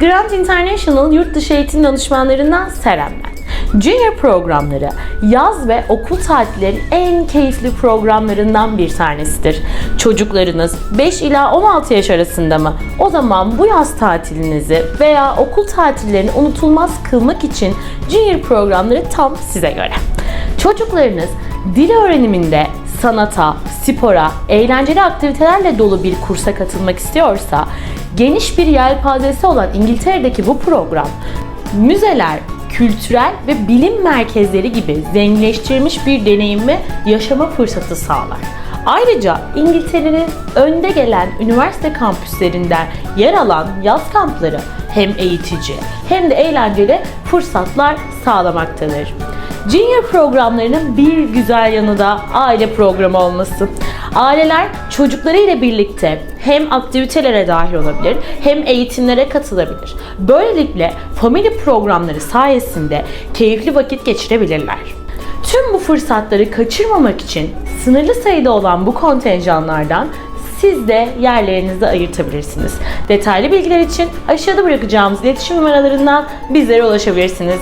Grant International yurt dışı eğitim danışmanlarından Seren ben. Junior programları yaz ve okul tatilleri en keyifli programlarından bir tanesidir. Çocuklarınız 5 ila 16 yaş arasında mı? O zaman bu yaz tatilinizi veya okul tatillerini unutulmaz kılmak için Junior programları tam size göre. Çocuklarınız dil öğreniminde sanata, spora, eğlenceli aktivitelerle dolu bir kursa katılmak istiyorsa, geniş bir yelpazesi olan İngiltere'deki bu program, müzeler, kültürel ve bilim merkezleri gibi zenginleştirilmiş bir deneyimi yaşama fırsatı sağlar. Ayrıca İngiltere'nin önde gelen üniversite kampüslerinden yer alan yaz kampları hem eğitici hem de eğlenceli fırsatlar sağlamaktadır. Junior programlarının bir güzel yanı da aile programı olması. Aileler çocuklarıyla birlikte hem aktivitelere dahil olabilir hem eğitimlere katılabilir. Böylelikle family programları sayesinde keyifli vakit geçirebilirler. Tüm bu fırsatları kaçırmamak için sınırlı sayıda olan bu kontenjanlardan siz de yerlerinizi ayırtabilirsiniz. Detaylı bilgiler için aşağıda bırakacağımız iletişim numaralarından bizlere ulaşabilirsiniz.